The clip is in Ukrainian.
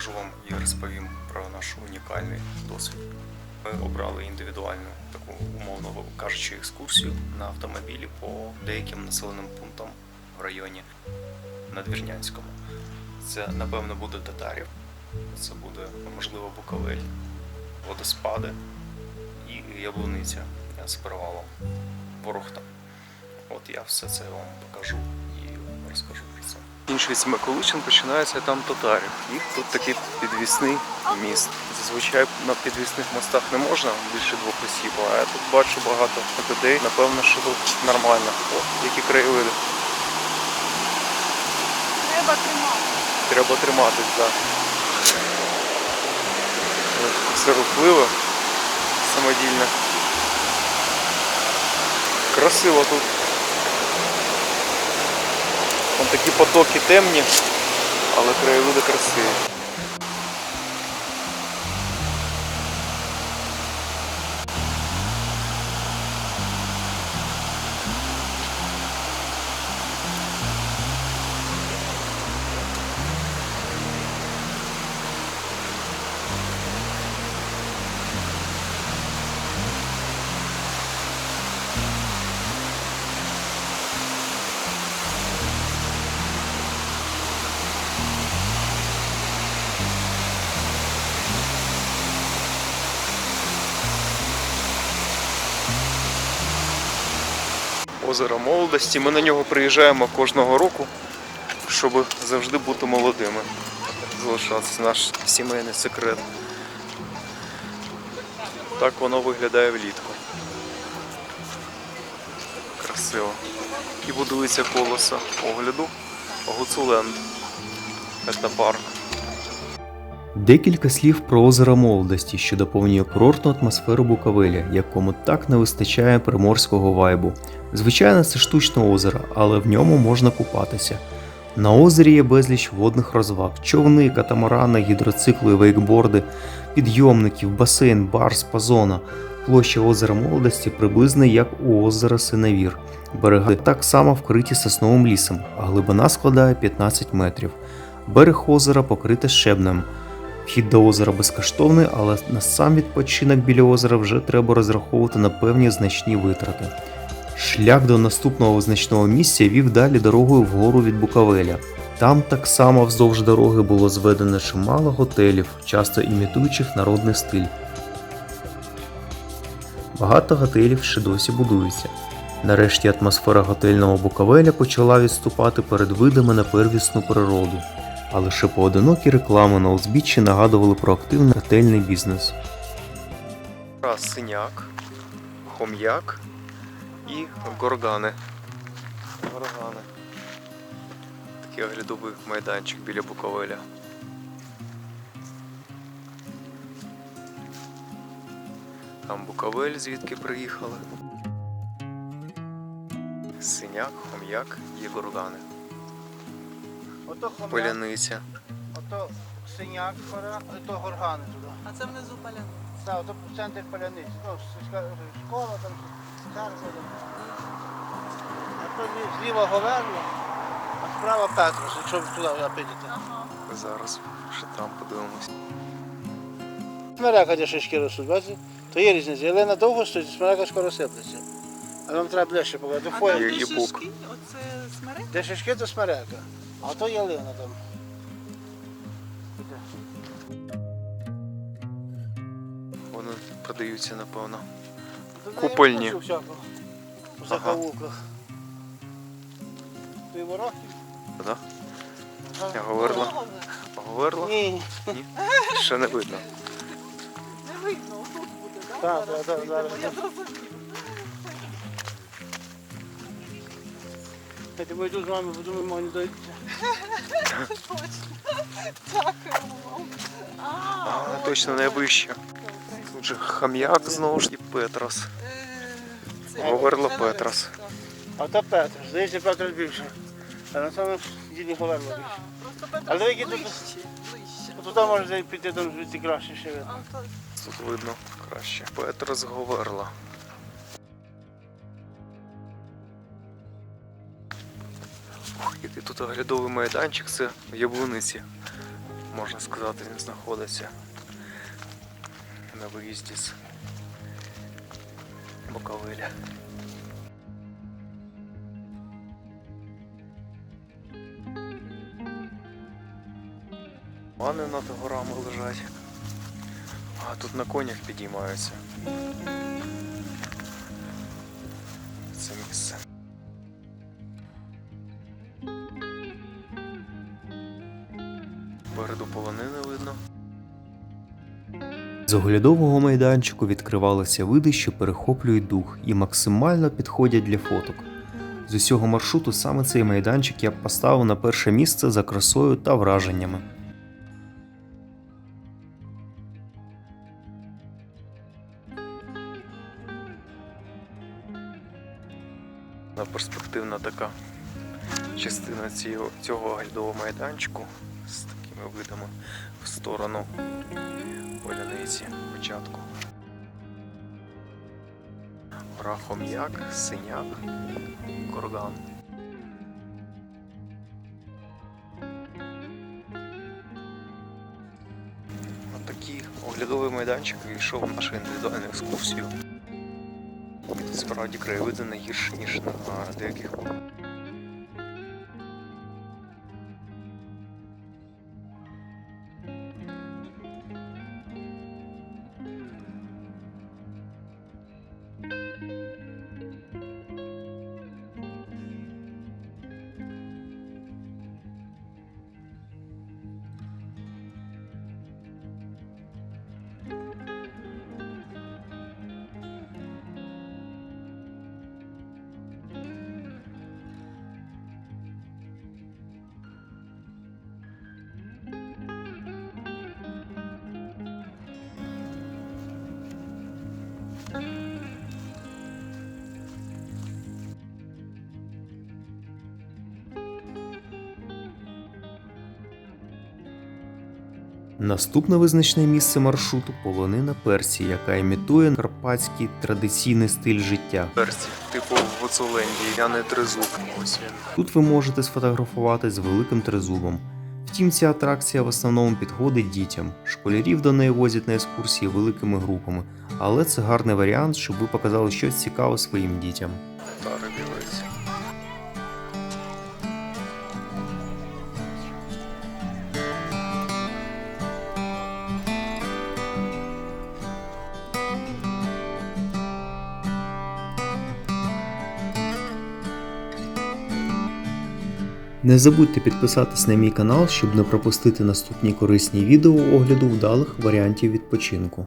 покажу вам і розповім про наш унікальний досвід. Ми обрали індивідуальну таку умовно кажучи екскурсію на автомобілі по деяким населеним пунктам в районі Надвірнянському. Це напевно буде Татарів, це буде можливо Буковель, водоспади і Яблуниця з перевалом Ворохта. От я все це вам покажу і розкажу про це. Інший Миколичин починається там татарів. Їх тут такий підвісний міст. Зазвичай на підвісних мостах не можна більше двох осіб, а я тут бачу багато людей. Напевно, що тут нормально. О, які краєвиди. Треба тримати. Треба триматись, так. Все рухливо, самодільно. Красиво тут. Вон такі потоки темні, але краєвиди красиві. Озеро молодості. Ми на нього приїжджаємо кожного року, щоб завжди бути молодими. Залишатися наш сімейний секрет. Так воно виглядає влітку. Красиво. І будується колесо огляду Гуцуленд. Етнопарк. Декілька слів про озеро молодості, що доповнює курортну атмосферу Буковеля, якому так не вистачає приморського вайбу. Звичайно, це штучне озеро, але в ньому можна купатися. На озері є безліч водних розваг: човни, катамарани, гідроцикли, вейкборди, підйомників, басейн, бар, спа-зона. Площа озера молодості приблизно як у озера Синевір. Береги так само вкриті сосновим лісом, а глибина складає 15 метрів. Берег озера покритий щебнем. Вхід до озера безкоштовний, але на сам відпочинок біля озера вже треба розраховувати на певні значні витрати. Шлях до наступного визначного місця вів далі дорогою вгору від Буковеля. Там так само вздовж дороги було зведено чимало готелів, часто імітуючих народний стиль. Багато готелів ще досі будуються. Нарешті атмосфера готельного Буковеля почала відступати перед видами на первісну природу а лише поодинокі реклами на узбіччі нагадували про активний готельний бізнес. Синяк, хом'як і горгани. Горгани. Такий оглядовий майданчик біля Буковеля. Там Буковель, звідки приїхали. Синяк, хом'як і горгани. Ото хомяк, Поляниця. ото синяк, ото горгани туди. А це внизу поляна. Так, ото центр поляниць. Ну, школа там, там. А то злі- зліва Говерло, а справа Петрос, якщо ви туди підете. Ага. Зараз ще там подивимось. Смерека, де шишки ростуть, бачите? То є різниця. Ялина довго стоїть, смерека скоро сиплеться. А вам треба ближче показати. А Фоє. там Є де шишки, оце смерек? Де шишки, то смерека. А то ялина там. Вони продаються, напевно. Купольні. Ага. закоулках. Ти ворог? Да? Я говорила. Говорила? Ні. Ні. Ще не видно. Не видно, тут буде, так? Так, так, так, зараз. Я думаю, тут з вами подумаємо, не дойдете. Точно. Дякую вам. А, точно найвище. Тут же хам'як знову ж і Петрос. Це Петрос. А то Петр, здається, Петр більше. А на самому ділі Говерла більше. Так, Просто Але які тут-. Туди можна піти, там звідти краще ще видно. Тут видно краще. Петрос Говерла. Який тут оглядовий майданчик, це в яблуниці. можна сказати, він знаходиться на виїзді з Буковеля. Вани над горами лежать. А тут на конях підіймаються. Це місце. З оглядового майданчику відкривалися види, що перехоплюють дух і максимально підходять для фоток. З усього маршруту саме цей майданчик я б поставив на перше місце за красою та враженнями. Перспективна така частина цього, цього оглядового майданчику з такими видами в сторону поляниці початку. Гора Хом'як, Синяк, Корган. Отакий оглядовий майданчик війшов нашу індивідуальну екскурсію. Справді краєвиди не ніж на деяких Наступне визначне місце маршруту полонина Персії, яка імітує карпатський традиційний стиль життя. персі, типу в Гуцулендії, а не тризуб. Ось він. Тут ви можете сфотографувати з великим тризубом. Втім, ця атракція в основному підходить дітям. Школярів до неї возять на екскурсії великими групами, але це гарний варіант, щоб ви показали щось цікаве своїм дітям. Не забудьте підписатись на мій канал, щоб не пропустити наступні корисні відео огляду вдалих варіантів відпочинку.